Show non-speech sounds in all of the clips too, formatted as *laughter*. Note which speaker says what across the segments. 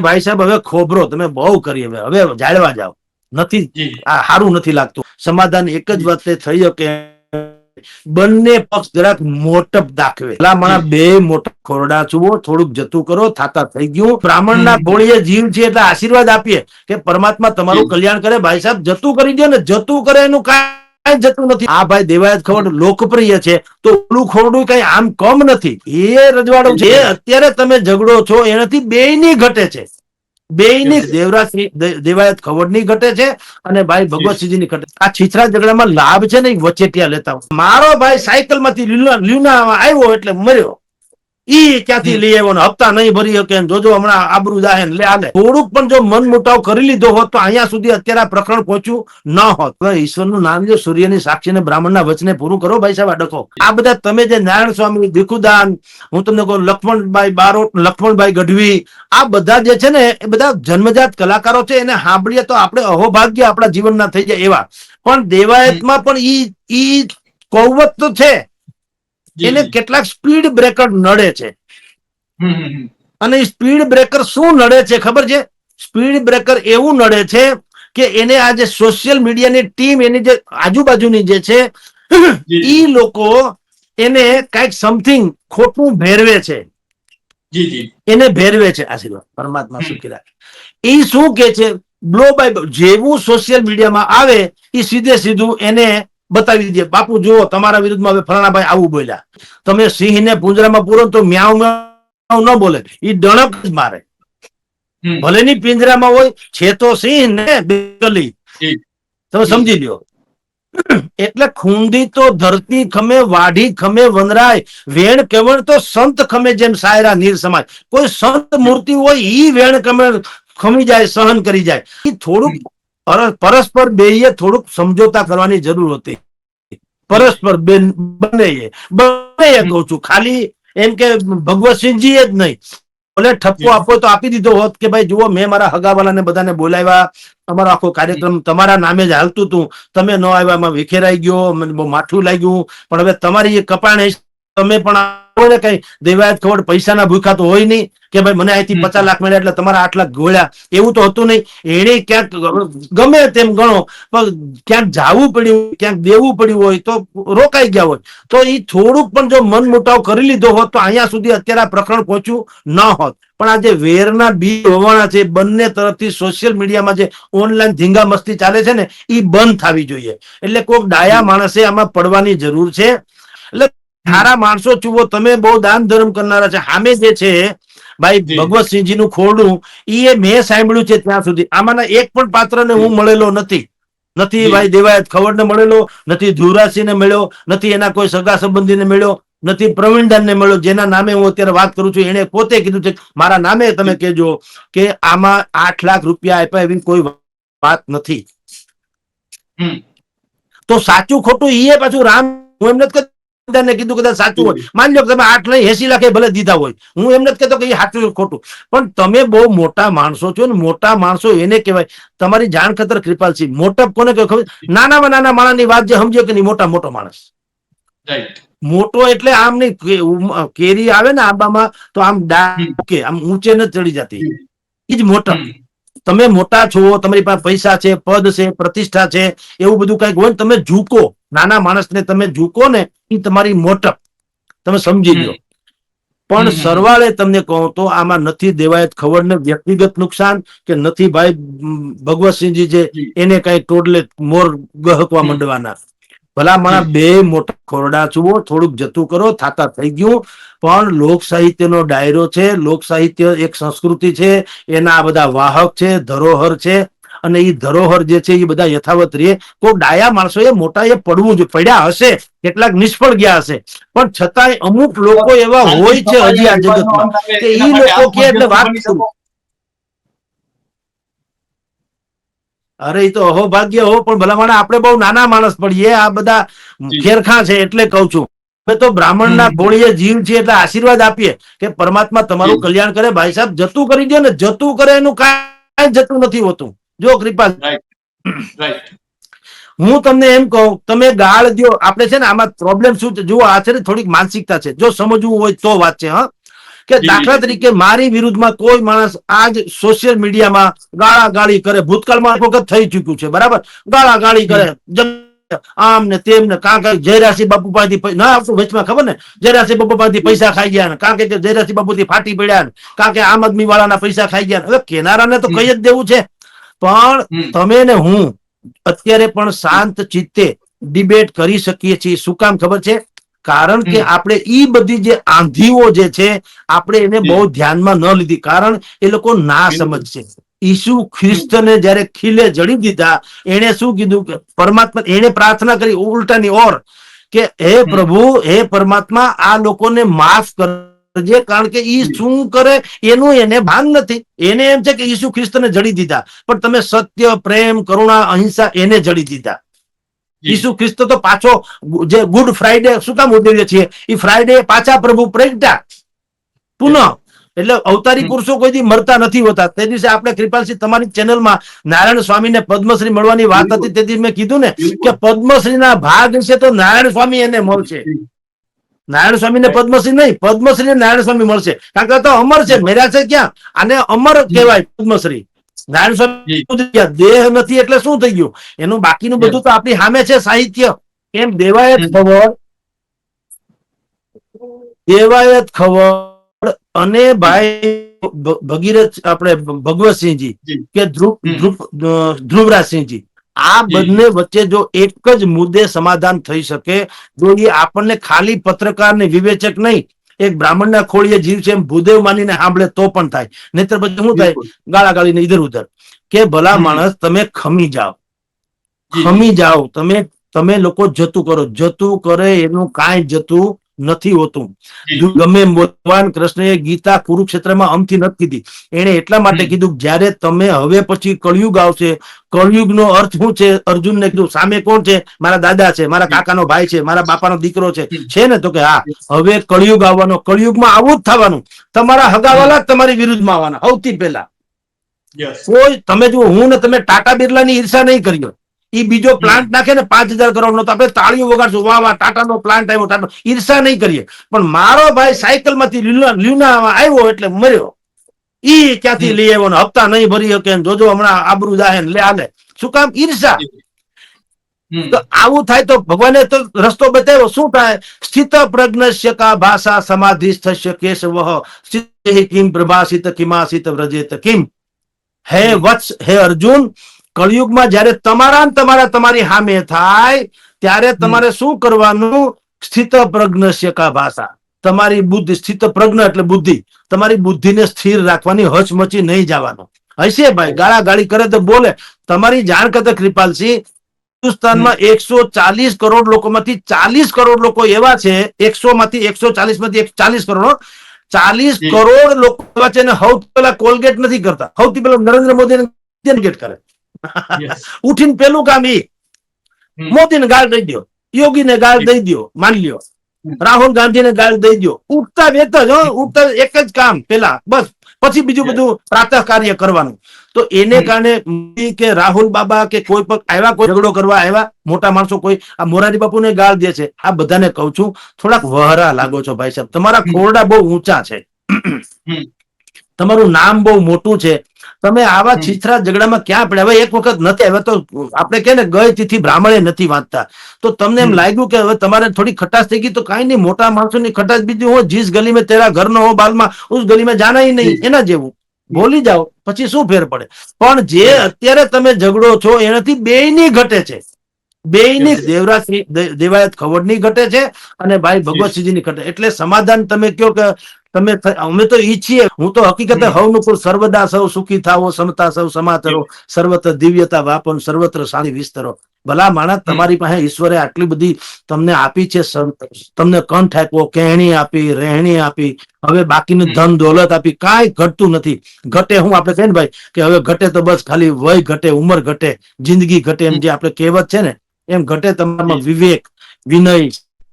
Speaker 1: ભાઈ સાહેબ હવે ખોબરો તમે બહુ કરી હવે હવે જાળવા જાઓ. નથી આ સારું નથી લાગતું. સમાધાન એક જ વાતે થઈ કે બંને પક્ષ જરાક મોટપ દાખવે. ભલામણા બે મોટા ખોરડા છુઓ થોડુંક જતું કરો થાતા થઈ ગયું. બ્રાહ્મણના
Speaker 2: ના
Speaker 1: ગોળીએ જીવ છે એટલે આશીર્વાદ આપીએ કે પરમાત્મા તમારું કલ્યાણ કરે. ભાઈ સાહેબ જતું કરી દો ને જતું કરે એનું કાંઈ જતું નથી. આ ભાઈ દેવાયત ખવડ લોકપ્રિય છે તો ઓલું ખોરડું કઈ આમ કમ નથી. એ રજવાડું છે. અત્યારે તમે ઝઘડો છો એનાથી બેયની ઘટે છે. બેયની
Speaker 2: ની
Speaker 1: દેવરાજ દેવાયત ખવડની ઘટે છે અને ભાઈ ભગવતસિંહજીની ઘટે. આ છીછરા ઝઘડામાં લાભ છે ને વચેટિયા લેતા. મારો ભાઈ સાયકલમાંથી લ્યુના આવ્યો એટલે મર્યો. ઈ ક્યાંથી લઈ આવ્યો હપ્તા નહીં ભરી શકે જોજો હમણાં આબરૂ જાહે લે આલે. થોડુંક પણ જો મન મુટાવ કરી લીધો હોત તો અહીંયા સુધી અત્યારે પ્રકરણ પહોંચ્યું ન હોત. ઈશ્વરનું નામ જો સૂર્યની સાક્ષી ને બ્રાહ્મણના વચને પૂરું કરો ભાઈ સાહેબ ડખો. આ બધા તમે જે નારાયણ સ્વામી ભીખુદાન હું તમને કહું લક્ષ્મણભાઈ બારોટ લક્ષ્મણભાઈ ગઢવી આ બધા જે છે ને એ બધા જન્મજાત કલાકારો છે એને સાંભળીએ તો આપણે અહોભાગ્ય આપણા જીવનના થઈ જાય એવા. પણ દેવાયતમાં પણ ઈ ઈ કૌવત તો છે. એને કેટલાક સ્પીડ બ્રેકર નડે છે. અને સ્પીડ બ્રેકર શું નડે છે ખબર છે? સ્પીડ બ્રેકર એવું નડે છે કે એને આ જે સોશિયલ મીડિયાની ટીમ એની જે આજુબાજુની જે છે એ લોકો એને કંઈક સમથિંગ ખોટું ભેરવે છે. એને ભેરવે છે. આશીર્વાદ. પરમાત્મા સુખી રાખે. એ શું કે છે? બ્લો બાય જેવું સોશિયલ મીડિયામાં આવે એ સીધે સીધું એને બતાવી દે બાપુ જુઓ તમારા વિરુદ્ધમાં હવે ફલાણાભાઈ આવું બોલ્યા. તમે સિંહને પૂંજરામાં પૂરો તો મ્યાઉ મ્યાઉ ન બોલે. એ ડણક જ મારે. ભલે ની પિંજરામાં હોય છે તો સિંહ ને બેકલી તમે સમજી લ્યો. એટલે ખૂંદી તો ધરતી ખમે વાઢી ખમે વનરાય. વેણ કેવણ તો સંત ખમે જેમ સાયરા નીર સમાય. કોઈ સંત મૂર્તિ હોય ઈ વેણ કમે ખમી જાય સહન કરી જાય. એ થોડુંક પરસ્પર બેયે થોડુંક સમજોતા કરવાની જરૂર હતી. પરસ્પર બેન બંને બંને કહું છું ખાલી એમ કે ભગવતસિંહજી જ નહીં. ભલે ઠપકો આપવો તો આપી દીધો હોત કે ભાઈ જુઓ મેં મારા હગાવાલાને બધાને બોલાવ્યા. તમારો આખો કાર્યક્રમ તમારા નામે જ હાલતું હતું. તમે ન આવ્યા એમાં વિખેરાઈ ગયો મને બહુ માઠું લાગ્યું. પણ હવે તમારી એ કપાણે તમે પણ કઈ દેવાયત ખબર પૈસાના ભૂખા તો હોય નહીં કે ભાઈ મને અહીંથી. પચાસ લાખ મળ્યા એટલે તમારા આઠ લાખ ગોળ્યા. એવું તો હતું નહીં. એને ક્યાંક ગમે તેમ ગણો પણ ક્યાંક જાવું પડ્યું ક્યાંક દેવું પડ્યું હોય તો રોકાઈ ગયા હોય. તો એ થોડુંક પણ જો મન મુટાવ કરી લીધો હોત તો અહીંયા સુધી અત્યારે આ પ્રકરણ પહોંચ્યું ન હોત. પણ આ જે વેરના બી હોવાના છે બંને તરફથી સોશિયલ મીડિયામાં જે ઓનલાઈન ધીંગા મસ્તી ચાલે છે ને એ બંધ થવી જોઈએ. એટલે કોઈક ડાયા માણસે આમાં પડવાની જરૂર છે. એટલે સારા માણસો જુઓ તમે બહુ દાન ધર્મ કરનારા છે. સામે જે છે ભાઈ. ભગવતસિંહજી નું ખોરડું એ મેં સાંભળ્યું છે ત્યાં સુધી. આમાંના એક પણ પાત્ર ને હું મળેલો નથી. નથી ભાઈ દેવાયત ખવડને મળેલો નથી ધ્રુવરાજસિંહને મળ્યો નથી એના કોઈ સગા સંબંધીને મળ્યો નથી પ્રવીણદાનને મળ્યો જેના નામે હું અત્યારે વાત કરું છું. એને પોતે કીધું છે કે મારા નામે તમે કેજો કે આમાં આઠ લાખ રૂપિયા આપ્યા એવી કોઈ વાત નથી. તો સાચું ખોટું એ પાછું રામ હું એમ નથી કહેતો કીધું કદાચ સાચું હોય. માની લો કે તમે આઠ નહીં એસી લાખે ભલે દીધા હોય. હું એમ નથી કહેતો કે એ સાચું ખોટું. પણ તમે બહુ મોટા માણસો છો ને મોટા માણસો એને કહેવાય. તમારી જાણ ખતર કૃપાલસિંહ. મોટપ કોને કહેવાય ખબર? નાનામાં નાના માણસની વાત જે સમજ્યો કે નહીં? મોટા મોટો માણસ. મોટો એટલે આમ નહીં કેરી આવે ને આંબામાં તો આમ કે આમ ઊંચે ન ચડી જતી. એ જ મોટપ તમે મોટા છો તમારી પાસે પૈસા છે પદ છે પ્રતિષ્ઠા છે એવું બધું કંઈક હોય તમે ઝૂકો. નાના માણસને તમે ઝૂકો ને એ તમારી મોટપ. તમે સમજી લો પણ સરવાળે તમને કહું તો આમાં નથી દેવાયત ખવડને વ્યક્તિગત નુકસાન કે નથી ભાઈ ભગવતસિંહજી જે એને કઈ ટોડલે મોર ગહકવા મંડવાના. ભલા મારા બે મોટા ખોરડા છુઓ થોડુંક જતું કરો થાતા થઈ ગયું. પણ લોક સાહિત્યનો ડાયરો છે લોક સાહિત્ય એક સંસ્કૃતિ છે એના આ બધા વાહક છે ધરોહર છે. અને એ ધરોહર જે છે એ બધા યથાવત રહે તો ડાયા માણસો એ મોટા એ પડવું જોઈએ પડ્યા હશે કેટલાક નિષ્ફળ ગયા હશે. પણ છતાંય અમુક લોકો એવા હોય છે હજી આ જગતમાં કે એ લોકો કે એટલે વાત. અરે એ તો અહોભાગ્ય હો પણ ભલામણ આપણે બહુ નાના માણસ પડીએ. આ બધા. ખેરખા છે એટલે કહું છું. અમે તો બ્રાહ્મણના
Speaker 2: ના
Speaker 1: ભોળીએ જીવ છે એટલે આશીર્વાદ આપીએ કે પરમાત્મા તમારું કલ્યાણ કરે. ભાઈ સાહેબ જતું કરી દે ને જતું કરે એનું કાંઈ જતું નથી હોતું. જો કૃપા. હું તમને એમ કહું તમે ગાળ દો આપણે છે ને આમાં પ્રોબ્લેમ શું છે? જુઓ આ છે ને થોડીક માનસિકતા છે. જો સમજવું હોય તો વાત છે હા? કે દાખલા તરીકે મારી વિરુદ્ધમાં કોઈ માણસ આજ સોશિયલ મીડિયામાં ગાળા ગાળી કરે. ભૂતકાળમાં વખત થઈ ચુક્યું છે બરાબર? ગાળા ગાળી કરે આમ ને તેમ ને કાં કાંઈ જયરાશી બાપુ પાસેથી ના આવતું વચમાં ખબર ને? જયરાશી બાપુ પાસેથી પૈસા ખાઈ ગયા ને કાં કે જયરાશી બાપુથી ફાટી પડ્યા ને કાં કે આમ આદમી વાળાના પૈસા ખાઈ ગયા. હવે કેનારાને તો કઈ જ દેવું છે? પણ તમે ને હું અત્યારે પણ શાંત ચિત્તે ડિબેટ કરી શકીએ છીએ. શું કામ ખબર છે? કારણ કે આપણે ઈ બધી જે આંધીઓ જે છે આપણે એને. બહુ ધ્યાનમાં ન લીધી. કારણ એ લોકો ના સમજશે ઈસુ ખ્રિસ્તને જ્યારે ખીલે જડી દીધા એને શું કીધું? કે પરમાત્મા એને પ્રાર્થના કરી ઉલટાની ઓર કે હે પ્રભુ હે પરમાત્મા આ લોકોને માફ કરજે કારણ કે ઈ શું કરે એનું એને ભાન નથી. એને એમ છે કે ઈસુ ખ્રિસ્તને જડી દીધા. પણ તમે સત્ય પ્રેમ કરુણા અહિંસા એને જડી દીધા. ઈસુ ખ્રિસ્ત તો પાછો જે ગુડ ફ્રાઈડે શું કામ ઉજવીએ છીએ? એ ફ્રાઈડે પાછા પ્રભુ પ્રગટા પુનઃ. એટલે અવતારી. પુરુષો કોઈ દી મરતા નથી હોતા. તે દિવસે આપણે કૃપાલસિંહ તમારી ચેનલમાં નારાયણ સ્વામીને પદ્મશ્રી મળવાની વાત. હતી. તેથી મેં કીધું ને. કે પદ્મશ્રીના ભાગ છે તો નારાયણ સ્વામી એને મળશે.
Speaker 2: જી.
Speaker 1: સ્વામી ને પદ્મશ્રી નહીં પદ્મશ્રી નારાયણ સ્વામી મળશે. કારણ કે તો અમર છે મેરા છે ક્યાં? આને અમર કહેવાય પદ્મશ્રી. નારાયણ સ્વામી? દેહ નથી એટલે શું થઈ ગયું? એનું બાકીનું બધું તો આપણી સામે છે સાહિત્ય. એમ દેવાયત. ખબર? દેવાયત ખબર અને ભાઈ ભગીરથ આપણે ભગવતસિંહજી કે ધ્રુવ. ધ્રુવ ધ્રુવરાજસિંહજી. આ. બંને વચ્ચે જો એક જ મુદ્દે સમાધાન થઈ શકે જો એ આપણને ખાલી પત્રકાર ને વિવેચક નહીં એક બ્રાહ્મણના ખોળીએ જીવ છે એમ ભૂદેવ માનીને સાંભળે તો પણ થાય. નહીતર પછી શું થાય. ગાળા ગાળીને ઇધર ઉધર. કે ભલા માણસ તમે ખમી જાઓ. ખમી જાઓ. તમે તમે લોકો જતું કરો. જતું કરે એનું કાંઈ જતું નથી હોતું. ગમે ભગવાન કૃષ્ણએ ગીતા કુરુક્ષેત્રમાં અમથી નથી કીધી. એને એટલા માટે કીધું જ્યારે તમે હવે પછી કળિયુગ આવશે કળિયુગનો અર્થ શું છે? અર્જુનને કીધું સામે કોણ છે? મારા દાદા છે મારા. કાકાનો ભાઈ છે મારા બાપાનો દીકરો છે. છે ને તો કે હા હવે કળિયુગ આવવાનો કળિયુગમાં આવું જ થવાનું. તમારા હગાવાલા જ તમારી વિરુદ્ધમાં આવવાના સૌથી પહેલા. કોઈ તમે જુઓ હું ને તમે ટાટા બિરલાની ઈર્ષા નહીં કર્યો ઈ બીજો પ્લાન્ટ નાખે ને પાંચ હજાર કરોડ નો તો આપણે તાળીઓ વગાડશું. વાહ વાહ ટાટાનો પ્લાન્ટ આવ્યો ટાટા. ઈર્ષા નહીં કરીએ. પણ મારો ભાઈ સાયકલમાંથી લ્યુનામાં આવ્યો એટલે મર્યો. ઈ ક્યાંથી લઈ આવ્યો ને હપ્તા નહીં ભરી શકે જોજો હમણાં આબરૂ જાહે લે આલે. શું કામ? ઈર્ષા. તો આવું થાય તો ભગવાને તો રસ્તો બતાવ્યો. શું થાય? સ્થિત પ્રજ્ઞ કા ભાષા સમાધિસ્થસ્ય કેશવ. સ્થિત કિમ પ્રભાસિત કિમાસિત વ્રજેત કિમ. હે વત્સ હે અર્જુન કળિયુગમાં જયારે તમારા તમારા તમારી સામે થાય ત્યારે તમારે શું કરવાનું? સ્થિત પ્રજ્ઞસ્ય કા ભાષા તમારી બુદ્ધિ સ્થિત પ્રજ્ઞ એટલે બુદ્ધિ. તમારી બુદ્ધિને સ્થિર રાખવાની હચમચી નહીં જવાનું. હશે ભાઈ ગાળા ગાળી કરે તો બોલે. તમારી જાણ કરતા કૃપાલસિંહ હિન્દુસ્તાનમાં એકસો ચાલીસ કરોડ લોકોમાંથી ચાલીસ કરોડ લોકો એવા છે એકસો માંથી એકસો ચાલીસમાંથી ચાલીસ કરોડ ચાલીસ કરોડ લોકો એવા છે ને સૌથી પહેલા કોલગેટ નથી કરતા. સૌથી પહેલા નરેન્દ્ર મોદી ગેટ કરે. *laughs* ઉઠીને પેલું કામ
Speaker 2: એ.
Speaker 1: મોદીને ગાળ દઈ દો યોગીને ગાળ દઈ દો માની લ્યો. રાહુલ ગાંધીને ગાળ દઈ દો ઉઠતા વેત જ ઉઠતા એક જ કામ પેલા બસ. પછી બીજું બધું પ્રાતઃ કાર્ય કરવાનું. તો એને કારણે કે રાહુલ બાબા કે કોઈ પણ આવ્યા કોઈ ઝઘડો કરવા આવ્યા મોટા માણસો કોઈ આ મોરારી બાપુને ગાળ દે છે. આ બધાને કહું છું થોડાક વહરા લાગો છો ભાઈ સાહેબ. તમારા. ખોરડા બહુ ઊંચા છે. તમારું નામ બહુ મોટું છે. તમે આવા છીછરા ઝઘડામાં ક્યાં પડ્યા? હવે એક વખત નથી હવે તો આપણે કે ને ગઈ તિથિ બ્રાહ્મણે નથી વાંચતા. તો તમને એમ લાગ્યું કે હવે તમારે થોડી ખટાશ થઈ ગઈ? તો કાંઈ નહીં મોટા માણસોની ખટાશ બીજી હો જીસ ગલી મેં તેરા ઘર ન હો બાલમાં ઉસ ગલી મેં જાના નહીં એના જેવું. બોલી જાઓ પછી શું ફેર પડે? પણ જે અત્યારે તમે ઝઘડો છો એનાથી બેયની ઘટે છે. બેયની
Speaker 2: ની
Speaker 1: દેવરાજ દેવાયત ખવડની ઘટે છે અને ભાઈ ભગવતસિંહજીની ઘટે. એટલે સમાધાન તમે કયો કે તમે અમે તો ઈચ્છીએ. હું તો હકીકતે
Speaker 2: હમ.
Speaker 1: સર્વદા સૌ સુખી થાવો સમતા સૌ સમાતરો સર્વત્ર દિવ્યતા વાપન સર્વત્ર શાંતિ વિસ્તરો. ભલા માણસ તમારી પાસે ઈશ્વરે આટલી બધી તમને આપી છે તમને કંઠ આપ્યો કહેણી આપી રહેણી આપી હવે બાકીનું ધન દોલત આપી કાંઈ ઘટતું નથી. ઘટે હું આપણે કહીએ ને ભાઈ કે હવે ઘટે તો બસ ખાલી વય ઘટે ઉંમર ઘટે જિંદગી ઘટે એમ જે આપણે કહેવત છે ને એમ ઘટે તમારામાં વિવેક વિનય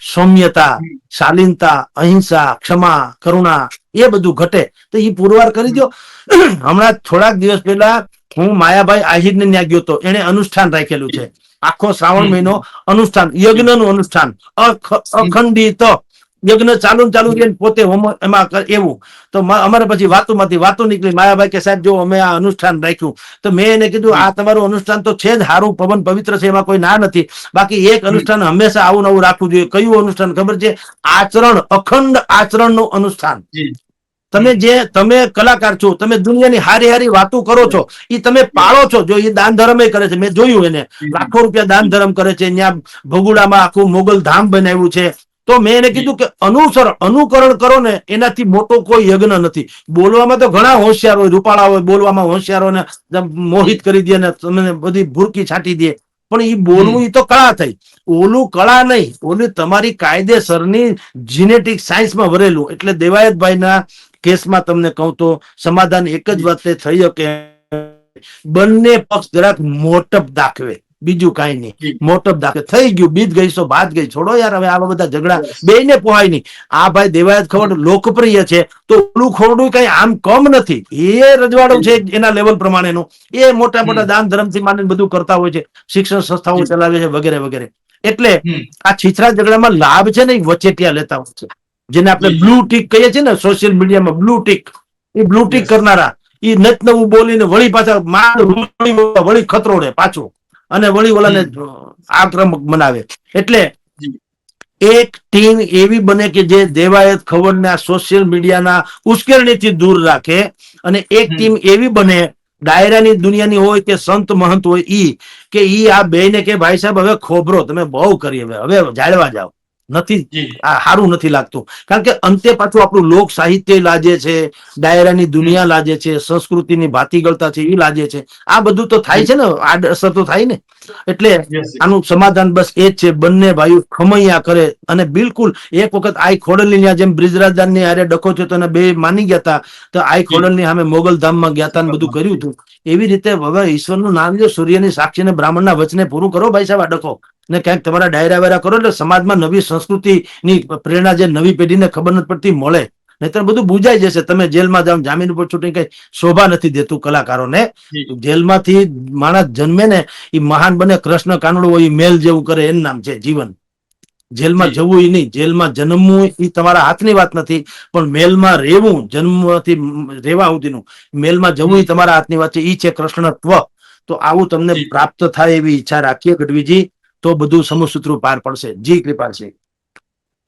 Speaker 1: સૌમ્યતા શાલીનતા અહિંસા ક્ષમા કરુણા એ બધું ઘટે. તો એ પુરવાર કરી દો હમણાં થોડાક દિવસ પહેલા હું માયાભાઈ આહિર ને ત્યાં ગયો હતો. એને અનુષ્ઠાન રાખેલું છે. આખો શ્રાવણ મહિનો અનુષ્ઠાન યજ્ઞનું અનુષ્ઠાન. અખંડિત યજ્ઞ ચાલુ ચાલુ રહીને પોતે હોમ એમાં એવું. તો અમારે પછી વાતોમાંથી વાતો નીકળી. માયાભાઈ કે સાહેબ જો અમે આ અનુષ્ઠાન રાખ્યું. તો મેં એને કીધું આ તમારું અનુષ્ઠાન તો છે જ સારું પવન પવિત્ર છે એમાં કોઈ ના નથી. બાકી એક અનુષ્ઠાન હંમેશા આવું નવું રાખવું જોઈએ. કયું અનુષ્ઠાન? ખબર છે? આચરણ અખંડ આચરણનું અનુષ્ઠાન.
Speaker 2: જી
Speaker 1: તમે જે તમે કલાકાર છો તમે દુનિયાની હારી હારી વાતો કરો છો એ તમે પાળો છો. જો એ દાન ધર્મ કરે છે. મેં જોયું એને. લાખો રૂપિયા દાન ધર્મ કરે છે. ત્યાં ભગુડામાં આખું મોગલ ધામ બનાવ્યું છે. તો મેં એને કીધું કે અનુસરણ અનુકરણ કરો ને એનાથી મોટો કોઈ યજ્ઞ નથી. બોલવામાં તો ઘણા હોશિયાર હોય રૂપાળા હોય બોલવામાં હોશિયારોને મોહિત કરી દે ને તમને બધી ભૂરકી છાંટી દે. પણ એ બોલવું એ તો કળા થઈ. ઓલું કળા નહીં ઓલું તમારી કાયદેસરની જીનેટિક સાયન્સમાં ભરેલું. એટલે દેવાયતભાઈના કેસમાં તમને કહું તો સમાધાન એક જ. વાતે થઈ શકે. બંને પક્ષ જરાક મોટપ દાખવે. બીજું કાંઈ નહીં. મોટપ દાખલ થઈ ગયું. બીત ગઈ સો ભાત ગઈ છોડો યાર હવે આવા બધા ઝઘડા. બેયને પોહાય નહીં. આ ભાઈ દેવાયત ખવડ લોકપ્રિય છે. તો ઓલું ખોરડું કઈ આમ કમ નથી. એ રજવાડું છે એના લેવલ પ્રમાણેનું. એ મોટા મોટા દાન ધર્મથી માની બધું કરતા હોય છે. શિક્ષણ સંસ્થાઓ ચલાવે છે વગેરે વગેરે. એટલે આ છીછરા ઝઘડામાં લાભ છે ને એ વચેટિયા લેતા હોય છે? જેને આપણે બ્લુ ટીક કહીએ છીએ ને સોશિયલ મીડિયામાં બ્લુ ટીક. એ બ્લુ ટીક કરનારા. એ નત નવું બોલીને વળી પાછા માર વળી વળી ખતરોડે પાછું. અને વળી ઓલાને આક્રમક બનાવે. એટલે એક ટીમ એવી બને કે જે દેવાયત ખબરને સોશિયલ મીડિયાના ઉશ્કેરણીથી દૂર રાખે અને એક ટીમ એવી બને ડાયરાની દુનિયાની હોય કે સંત મહંત હોય ઈ કે ઈ આ બેયને કે ભાઈ સાહેબ હવે ખોબરો તમે બહુ કરી હવે હવે જાળવા જાઓ. નથી. આ સારું નથી લાગતું. કારણ કે અંતે પાછું આપણું લોક સાહિત્ય લાજે છે ડાયરાની દુનિયા લાજે છે સંસ્કૃતિની ભાતીગળતા છે એ લાજે છે. આ બધું તો થાય છે ને આડ અસર તો થાય ને. એટલે આનું સમાધાન બસ એ જ છે બંને ભાઈઓ ખમૈયા કરે. અને બિલકુલ એક વખત આઈ ખોડલની જેમ બ્રિજરાજદાનની હારે ડખો થયો અને બે માની ગયા હતા તો આઈ ખોડલની સામે મોગલ ધામમાં ગયા હતા ને બધું કર્યું હતું. એવી રીતે હવે ઈશ્વરનું નામ જો સૂર્યની સાક્ષીને બ્રાહ્મણના વચને પૂરું કરો ભાઈ સાહેબ આ ડખો. ને ક્યાંક તમારા ડાયરા વાયરા કરો એટલે સમાજમાં નવી સંસ્કૃતિની પ્રેરણા જે નવી પેઢીને ખબર નથી પડતી મળે. નહીતર બધું બુજાઈ જશે. તમે જેલમાં જાઓ જામીન ઉપર છૂટી કઈ શોભા નથી દેતું કલાકારોને. જેલમાંથી માણસ જન્મે ને એ મહાન બને કૃષ્ણ કાનડો હોય મેલ જેવું કરે એનું નામ છે જીવન. જેલમાં જવું એ નહીં. જેલમાં જન્મવું એ તમારા હાથની વાત નથી પણ મેલમાં રહેવું જન્મથી રહેવા સુધીનું. મેલમાં જવું એ તમારા હાથની વાત છે. એ છે કૃષ્ણત્વ. તો આવું તમને પ્રાપ્ત થાય એવી ઈચ્છા રાખીએ ગઢવીજી. તો બધું સમસૂત્રો પાર પડશે. જી, કૃપાલસિંહ.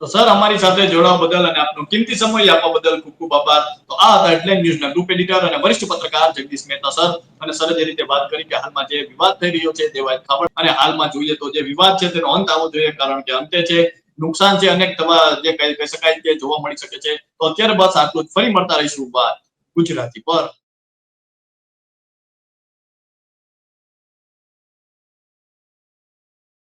Speaker 2: તો સર, અમારી સાથે જોડાવા બદલ અને આપનો કિંમતી સમય આપવા બદલ ખૂબ ખૂબ આભાર. તો આ હતા હેડલાઇન ન્યૂઝના ગ્રુપ એડિટર અને વરિષ્ઠ પત્રકાર જગદીશ મહેતા સર. અને સર જે રીતે વાત કરી કે હાલમાં જે વિવાદ થઈ રહ્યો છે દેવાયત ખાવડ. અને હાલમાં જોઈએ તો જે વિવાદ છે, તેનો અંત આવવો જોઈએ, કારણ કે અંતે છે, નુકસાન છે, અનેક જે કહી શકાય તે જોવા મળી શકે છે. તો અત્યારે બસ આટલું જ. ફરી મળતા રહીશું બાદ ગુજરાતી પર.